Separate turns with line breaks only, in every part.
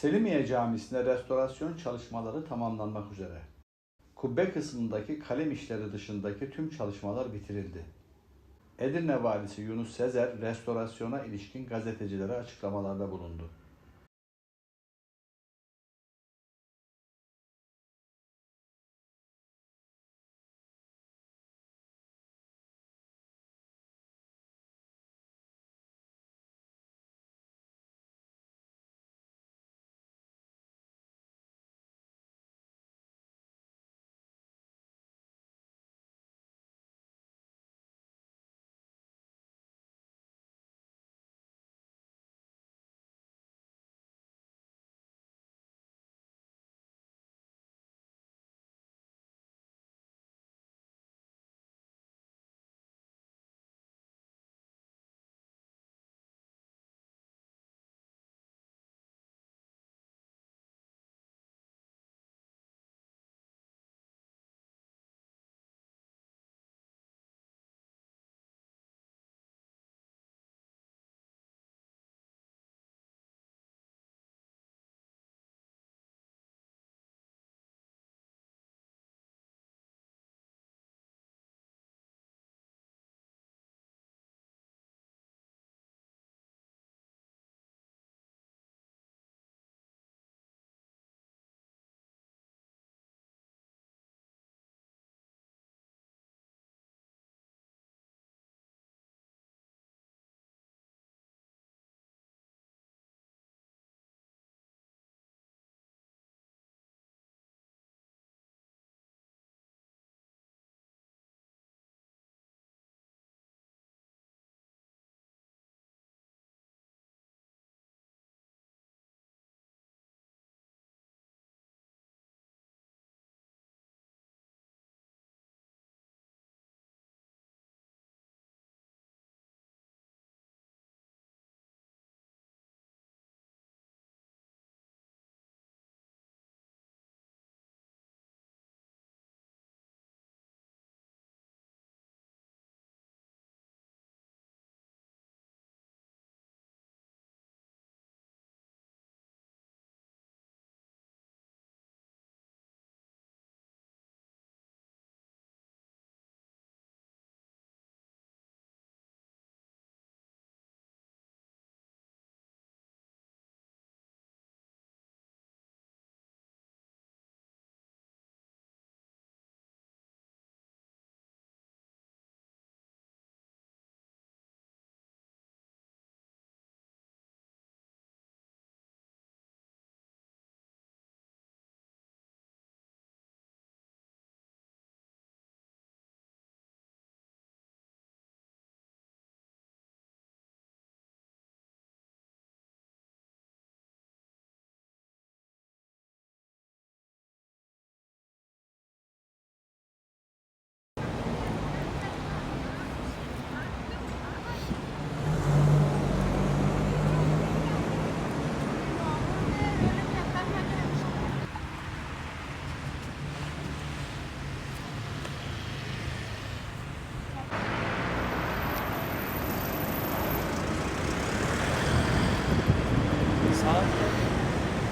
Selimiye Camisi'nde restorasyon çalışmaları tamamlanmak üzere. Kubbe kısmındaki kalem işleri dışındaki tüm çalışmalar bitirildi. Edirne Valisi Yunus Sezer restorasyona ilişkin gazetecilere açıklamalarda bulundu.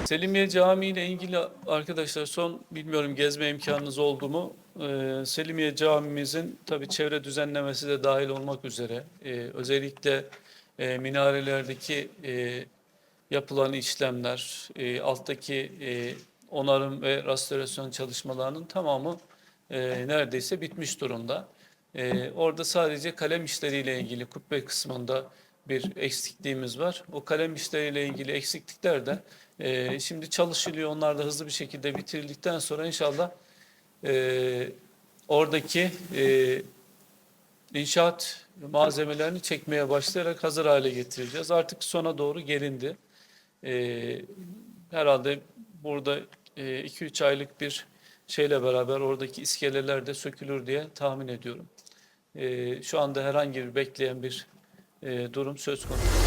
Selimiye Camii ile ilgili arkadaşlar son bilmiyorum gezme imkanınız oldu mu? Ee, Selimiye Camimizin tabii çevre düzenlemesi de dahil olmak üzere e, özellikle e, minarelerdeki e, yapılan işlemler, e, alttaki e, onarım ve restorasyon çalışmalarının tamamı e, neredeyse bitmiş durumda. E, orada sadece kalem işleriyle ilgili kubbe kısmında bir eksikliğimiz var. O kalem işleriyle ilgili eksiklikler de e, şimdi çalışılıyor. Onlar da hızlı bir şekilde bitirildikten sonra inşallah e, oradaki e, inşaat malzemelerini çekmeye başlayarak hazır hale getireceğiz. Artık sona doğru gelindi. E, herhalde burada 2-3 aylık bir şeyle beraber oradaki iskeleler de sökülür diye tahmin ediyorum. E, şu anda herhangi bir bekleyen bir e, durum söz konusu.